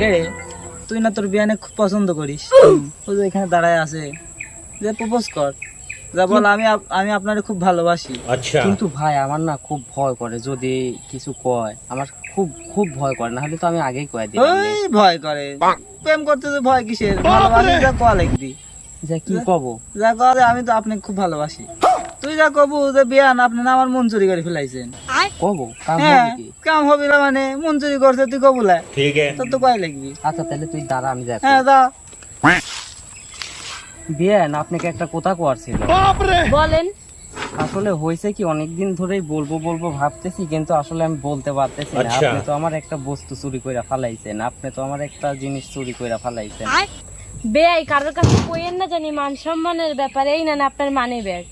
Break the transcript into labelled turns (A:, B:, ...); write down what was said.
A: কে তুই না তোর বিয়ানে খুব পছন্দ করিস। ও যে এখানে দাঁড়ায় আছে। যে প্রপোজ কর। যা বল আমি আমি আপনারে খুব ভালোবাসি। আচ্ছা।
B: কিন্তু ভাই আমার না খুব ভয় করে যদি কিছু কয়। আমার খুব খুব ভয় করে। না হলে তো আমি আগেই কয় দিই
A: ওই ভয় করে। প্রেম করতে তো ভয় কিসের? ভালোবাসি যা কয়া লিখবি।
B: যে কি কব?
A: যা কয়া আমি তো আপনাকে খুব ভালোবাসি। তুই যা কবু যে বিয়ান আপনি আমার মন চুরি করে ফেলাইছেন।
B: কব? কাম
A: হ্যাঁ
B: হবে কি?
A: কাম হবি না মানে মন চুরি করছে তুই কবুলা ঠিক তোর তো কয় লিখবি
B: আচ্ছা তাহলে তুই দাঁড়া আমি যাই
A: হ্যাঁ দা
B: বিয়েন আপনাকে একটা কথা কোয়ার ছিল।
C: বলেন।
B: আসলে হয়েছে কি অনেকদিন ধরেই বলব বলব ভাবতেছি কিন্তু আসলে আমি বলতে পারতেছি না। আপনি তো আমার একটা বস্তু চুরি করে ফালাইছেন। আপনি তো আমার একটা জিনিস চুরি করে ফালাইছেন।
C: বেআই কারোর কাছে কইেন না জানি মান সম্মানের ব্যাপারে এই না আপনার মানে ব্যাগ